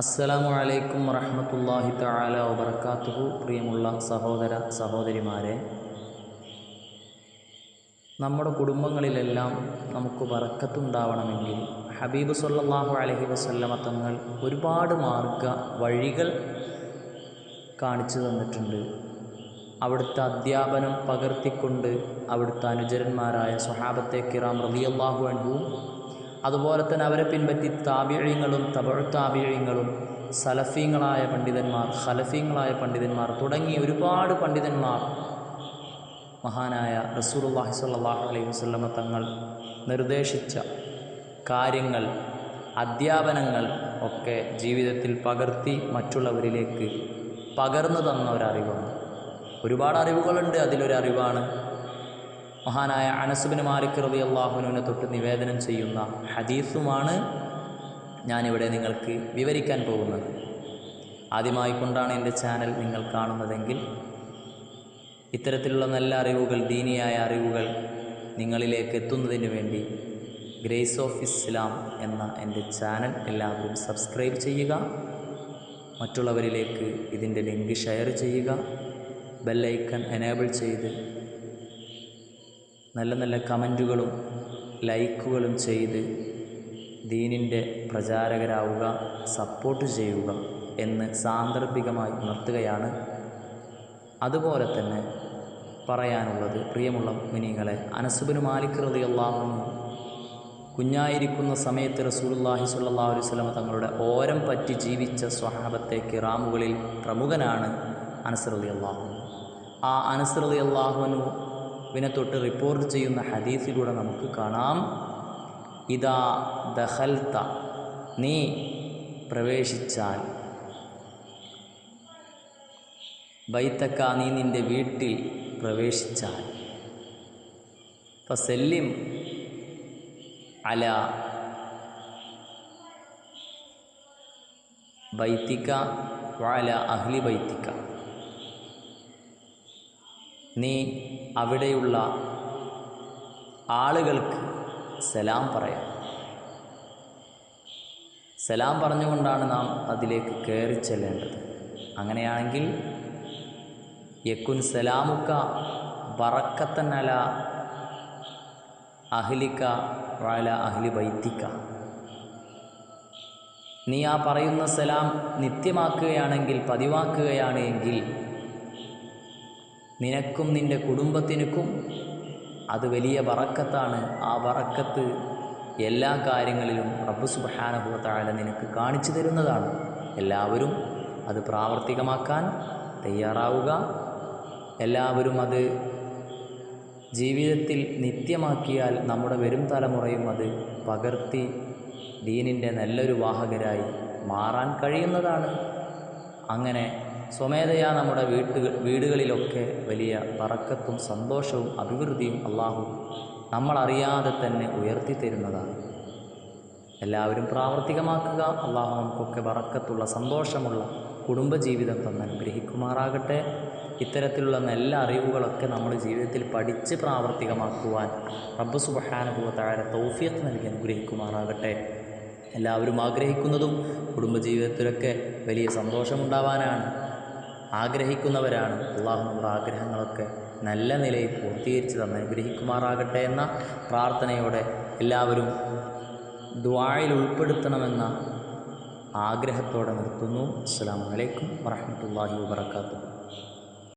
അസ്സലാമു അലൈക്കും വറഹമത്തല്ലാഹി തആല വബറകാതുഹു പ്രിയമുള്ള സഹോദര സഹോദരിമാരെ നമ്മുടെ കുടുംബങ്ങളിലെല്ലാം നമുക്ക് വറക്കത്തുണ്ടാവണമെങ്കിൽ ഹബീബ് സല്ലാഹു അലഹി വസല്ലമ തങ്ങൾ ഒരുപാട് മാർഗ വഴികൾ കാണിച്ചു തന്നിട്ടുണ്ട്. അവിടുത്തെ അധ്യാപനം പകർത്തിക്കൊണ്ട് അവിടുത്തെ അനുചരന്മാരായ സ്വഹാബത്തെ കിറാം റളിയല്ലാഹു അൻഹുവും അതുപോലെ തന്നെ അവരെ പിൻപറ്റി താബിഴയങ്ങളും തബഴ് താബിഴയങ്ങളും സലഫീങ്ങളായ പണ്ഡിതന്മാർ ഖലഫീങ്ങളായ പണ്ഡിതന്മാർ തുടങ്ങി ഒരുപാട് പണ്ഡിതന്മാർ മഹാനായ റസൂലുള്ളാഹി സ്വല്ലല്ലാഹു അലൈഹി വസല്ലമ തങ്ങൾ നിർദ്ദേശിച്ച കാര്യങ്ങൾ അധ്യാപനങ്ങൾ ഒക്കെ ജീവിതത്തിൽ പകർത്തി മറ്റുള്ളവരിലേക്ക് പകർന്നു തന്ന ഒരറിവാണ്. ഒരുപാട് അറിവുകളുണ്ട് അതിലൊരു അറിവാണ് മഹാനായ അനസുബിന് മാലിക് റബി അള്ളാഹുനുവിനെ തൊട്ട് നിവേദനം ചെയ്യുന്ന ഹദീസുമാണ് ഞാനിവിടെ നിങ്ങൾക്ക് വിവരിക്കാൻ പോകുന്നത്. ആദ്യമായി കൊണ്ടാണ് എന്റെ ചാനൽ നിങ്ങൾ കാണുന്നതെങ്കിൽ ഇത്തരത്തിലുള്ള നല്ല അറിവുകൾ ദീനിയായ അറിവുകൾ നിങ്ങളിലേക്ക് എത്തുന്നതിന് വേണ്ടി ഗ്രേസ് ഓഫ് ഇസ്ലാം എന്ന എന്റെ ചാനൽ എല്ലാവരും സബ്സ്ക്രൈബ് ചെയ്യുക. മറ്റുള്ളവരിലേക്ക് ഇതിന്റെ ലിങ്ക് ഷെയർ ചെയ്യുക. ബെല്ലൈക്കൺ എനേബിൾ ചെയ്ത് നല്ല നല്ല കമന്റുകളും ലൈക്കുകളും ചെയ്ത് ദീനിന്റെ പ്രചാരകരാവുക സപ്പോർട്ട് ചെയ്യുക എന്ന് സാന്ദർഭികമായി ഉണർത്തുകയാണ്. അതുപോലെ തന്നെ പറയാനുള്ളത് പ്രിയമുള്ള മിനിങ്ങളെ അനസുബിന് മാലിക് റതി കുഞ്ഞായിരിക്കുന്ന സമയത്ത് റസൂലുല്ലാഹി സ്വല്ലല്ലാഹു അലൈഹി വസല്ലം തങ്ങളുടെ ഓരം പറ്റി ജീവിച്ച സ്വഹാബത്തെ കിറാമുകളിൽ പ്രമുഖനാണ് അനസ് റളിയല്ലാഹു അള്ളാഹു ആ അനസ് റളിയല്ലാഹു അള്ളാഹുനു വിനെ തൊട്ട് റിപ്പോർട്ട് ചെയ്യുന്ന ഹദീസിലൂടെ നമുക്ക് കാണാം. ഇതാ ദഹൽത്ത നീ പ്രവേശിച്ചാൽ. ബൈത്തക്ക നീ നിന്റെ വീട്ടിൽ പ്രവേശിച്ചാൽ. ഫസല്ലിം അല ബൈത്തിക്ക വാല അഹ്ലി ബൈത്തിക്ക. നീ അവിടെയുള്ള ആളുകൾക്ക് സലാം പറയാം. സലാം പറഞ്ഞുകൊണ്ടാണ് നാം അതിലേക്ക് കയറി ചെല്ലേണ്ടത്. അങ്ങനെയാണെങ്കിൽ യക്കുൻ സലാമുക്ക ബറക്കത്തനല അഹ്ലിക്ക റാല അഹ്ലി ബൈത്തിക്ക. നീ ആ പറയുന്ന സലാം നിത്യമാക്കുകയാണെങ്കിൽ പതിവാക്കുകയാണ് എങ്കിൽ നിനക്കും നിന്റെ കുടുംബത്തിനുക്കും അത് വലിയ വറക്കത്താണ്. ആ വറക്കത്ത് എല്ലാ കാര്യങ്ങളിലും റബ്ബ് സുബഹാനുഭവത്തായ നിനക്ക് കാണിച്ചു തരുന്നതാണ്. എല്ലാവരും അത് പ്രാവർത്തികമാക്കാൻ തയ്യാറാവുക. എല്ലാവരും അത് ജീവിതത്തിൽ നിത്യമാക്കിയാൽ നമ്മുടെ വരും തലമുറയും അത് പകർത്തി ദീനിന്റെ നല്ലൊരു വാഹകരായി മാറാൻ കഴിയുന്നതാണ്. അങ്ങനെ സ്വമേധയാ നമ്മുടെ വീട്ടുകൾ വീടുകളിലൊക്കെ വലിയ പറക്കത്തും സന്തോഷവും അഭിവൃദ്ധിയും അള്ളാഹു നമ്മളറിയാതെ തന്നെ ഉയർത്തി തരുന്നതാണ്. എല്ലാവരും പ്രാവർത്തികമാക്കുക. അള്ളാഹു നമുക്കൊക്കെ പറക്കത്തുള്ള സന്തോഷമുള്ള കുടുംബജീവിതം തന്നെ അനുഗ്രഹിക്കുമാറാകട്ടെ. ഇത്തരത്തിലുള്ള നല്ല അറിവുകളൊക്കെ നമ്മൾ ജീവിതത്തിൽ പഠിച്ച് പ്രാവർത്തികമാക്കുവാൻ റബ്ബ് സുബഹാനുഭവ താഴെ തൗഫിയത്ത് നൽകി അനുഗ്രഹിക്കുമാറാകട്ടെ. എല്ലാവരും ആഗ്രഹിക്കുന്നതും കുടുംബജീവിതത്തിലൊക്കെ വലിയ സന്തോഷമുണ്ടാവാനാണ്. ആഗ്രഹിക്കുന്നവരാണ്. അള്ളാഹു നമ്മുടെ ആഗ്രഹങ്ങളൊക്കെ നല്ല നിലയിൽ പൂർത്തീകരിച്ച് തന്ന് അനുഗ്രഹിക്കുമാറാകട്ടെ എന്ന പ്രാർത്ഥനയോടെ എല്ലാവരും ദ്വായിൽ ഉൾപ്പെടുത്തണമെന്ന ആഗ്രഹത്തോടെ നിർത്തുന്നു. അസ്സാം വലൈക്കും വറഹമത്തല്ലാഹി വാത്തു